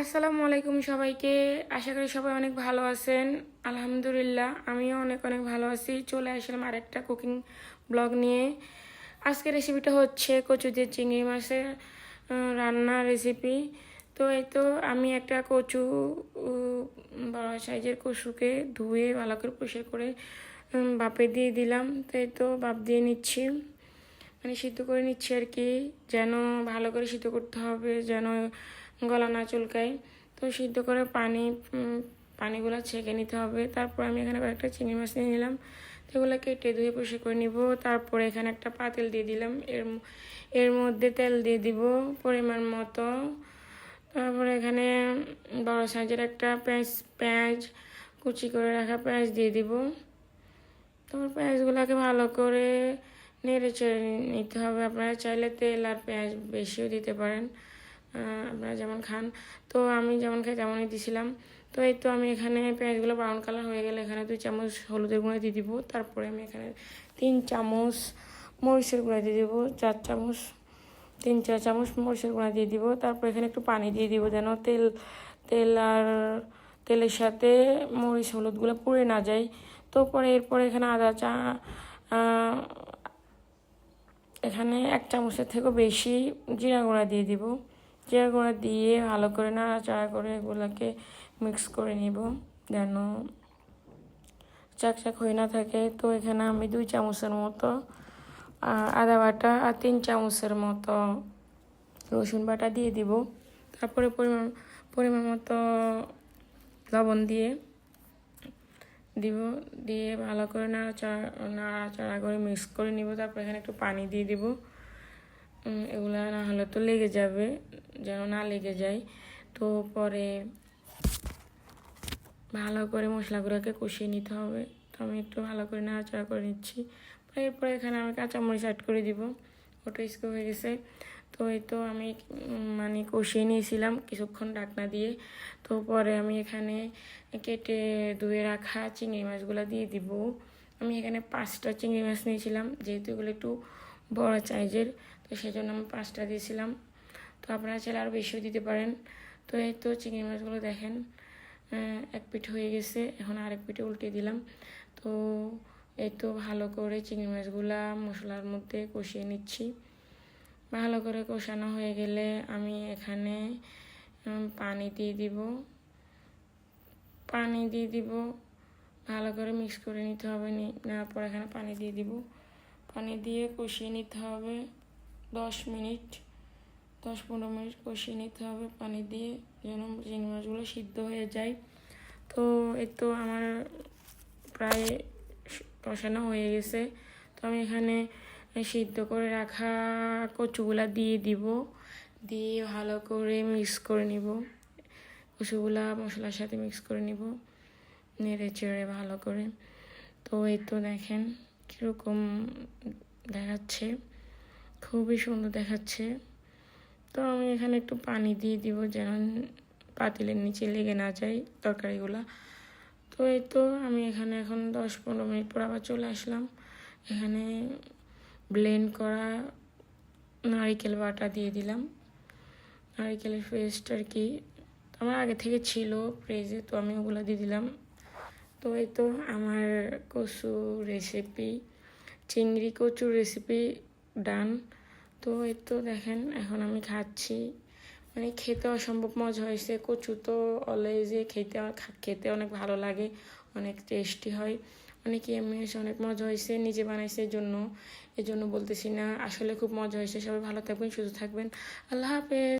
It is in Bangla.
আসসালামু আলাইকুম সবাইকে। আশা করি সবাই অনেক ভালো আছেন। আলহামদুলিল্লাহ আমিও অনেক অনেক ভালো আছি। চলে আসলাম আরেকটা কুকিং ব্লগ নিয়ে। আজকের রেসিপিটা হচ্ছে কচু দিয়ে চিংড়ি মাছের আহ, রান্নার রেসিপি তো এই তো আমি একটা কচু বড় সাইজের কচুকে ধুয়ে ভালো করে পরিষ্কার করে বাপে দিয়ে দিলাম। তো এই তো বাপ দিয়ে নিচ্ছি। মানে সিদ্ধ করে নিচ্ছি আর কি। যেন ভালো করে সিদ্ধ করতে হবে যেন গলা না চুলকায় তো সিদ্ধ করে পানি পানিগুলো ছেঁকে নিতে হবে। তারপর আমি এখানে কয়েকটা চিংড়ি মাছ নিয়ে নিলাম। তো এগুলো কেটে ধুয়ে পরিষ্কার করে নিব। তারপরে এখানে একটা পাতিল দিয়ে দিলাম। এর এর মধ্যে তেল দিয়ে দিব পরিমাণ মতো। তারপরে এখানে বড় সাইজের একটা পেঁয়াজ পেঁয়াজ, কুচি করে রাখা পেঁয়াজ দিয়ে দিব। তারপর পেঁয়াজগুলোকে ভালো করে নেড়ে চেড়ে নিতে হবে। আপনারা চাইলে তেল আর পেঁয়াজ বেশিও দিতে পারেন। আপনারা যেমন খান। তো আমি যেমন খাই তেমনই দিছিলাম। তো এই তো আমি এখানে পেঁয়াজগুলো ব্রাউন কালার হয়ে গেলে এখানে দুই চামচ হলুদের গুঁড়ো দিয়ে দিব। তারপরে আমি এখানে তিন চামচ মরিচের গুঁড়া দিয়ে দিব। চার চামচ, তিন চার চামচ মরিচের গুঁড়া দিয়ে দিব। তারপর এখানে একটু পানি দিয়ে দিব যেন তেল তেল আর তেলের সাথে মরিচ, হলুদগুলো পুড়ে না যায়। তো পরে এরপরে এখানে আদা, চা এখানে এক চামচের থেকেও বেশি জিরা গুঁড়া দিয়ে দিব। জিরা গুঁড়া দিয়ে ভালো করে নাড়াচাড়া করে এগুলোকে মিক্স করে নিব, যেন চাকচাক হয়ে না থাকে। তো এখানে আমি দুই চামচের মতো আদা বাটা আর তিন চামচের মতো রসুন বাটা দিয়ে দিব। তারপরে পরিমাণ পরিমাণ মতো লবণ দিয়ে দিব, দিয়ে ভালো করে নাড়াচাড়া নাড়াচাড়া করে মিক্স করে নিব। তারপর এখানে একটু পানি দিয়ে দিব। এগুলা না হলে তো লেগে যাবে, যেন না লেগে যায়। তো পরে ভালো করে মশলাগুলোকে কষিয়ে নিতে হবে। তো আমি একটু ভালো করে নাড়াচাড়া করে নিচ্ছি। এরপরে এখানে আমি কাঁচামরিচ অ্যাড করে দিব। ওটা স্কো হয়ে গেছে। তো এই তো আমি মানে কষিয়ে নিয়েছিলাম কিছুক্ষণ ডাকনা দিয়ে। তো পরে আমি এখানে কেটে ধুয়ে রাখা চিংড়ি মাছগুলো দিয়ে দিব। আমি এখানে পাঁচটা চিংড়ি মাছ নিয়েছিলাম। যেহেতু এগুলো একটু বড় সাইজের তো সেই জন্য আমি পাঁচটা দিয়েছিলাম। তো আপনারা চাইলে আরও বেশিও দিতে পারেন। তো এই তো চিংড়ি মাছগুলো দেখেন এক পিঠ হয়ে গেছে। এখন আরেক পিঠে উল্টে দিলাম। তো এই তো ভালো করে চিংড়ি মাছগুলা মশলার মধ্যে কষিয়ে নিচ্ছি। ভালো করে কষানো হয়ে গেলে আমি এখানে পানি দিয়ে দিব। পানি দিয়ে দিব। ভালো করে মিক্স করে নিতে হবে। নেওয়ার পর এখানে পানি দিয়ে দিব। পানি দিয়ে কষিয়ে নিতে হবে। দশ মিনিট, দশ পনেরো মিনিট কষিয়ে নিতে হবে পানি দিয়ে, যেন চিংড়ি মাছগুলো সিদ্ধ হয়ে যায়। তো এই তো আমার প্রায় কষানো হয়ে গেছে। তো আমি এখানে সিদ্ধ করে রাখা কচুগুলা দিয়ে দিব। দিয়ে ভালো করে মিক্স করে নিব। কচুগুলা মশলার সাথে মিক্স করে নিব। নেড়ে চেড়ে ভালো করে। তো এই তো দেখেন। কীরকম দেখাচ্ছে, খুবই সুন্দর দেখাচ্ছে। তো আমি এখানে একটু পানি দিয়ে দিব যেন পাতিলের নিচে লেগে না যায় তরকারিগুলা। তো এই তো আমি এখানে এখন দশ পনেরো মিনিট পর আবার চলে আসলাম। এখানে ব্লেন্ড করা নারিকেল বাটা দিয়ে দিলাম। নারিকেলের পেস্ট আর কি। আমার আগে থেকে ছিল ফ্রিজে, তো আমি ওগুলো দিয়ে দিলাম। তো এই তো আমার কচু রেসিপি চিংড়ি কচুর রেসিপি ডান তো এই তো দেখেন, এখন আমি খাচ্ছি। মানে খেতে অসম্ভব মজা হয়েছে। কচু তো অলওয়েজে খেতে খেতে অনেক ভালো লাগে, অনেক টেস্টি হয়। অনেক এমনি অনেক মজা হয়েছে নিজে বানাইছে এই জন্য এই জন্য বলতেছি না, আসলে খুব মজা হয়েছে। সবাই ভালো থাকবেন, সুস্থ থাকবেন। আল্লাহ হাফেজ।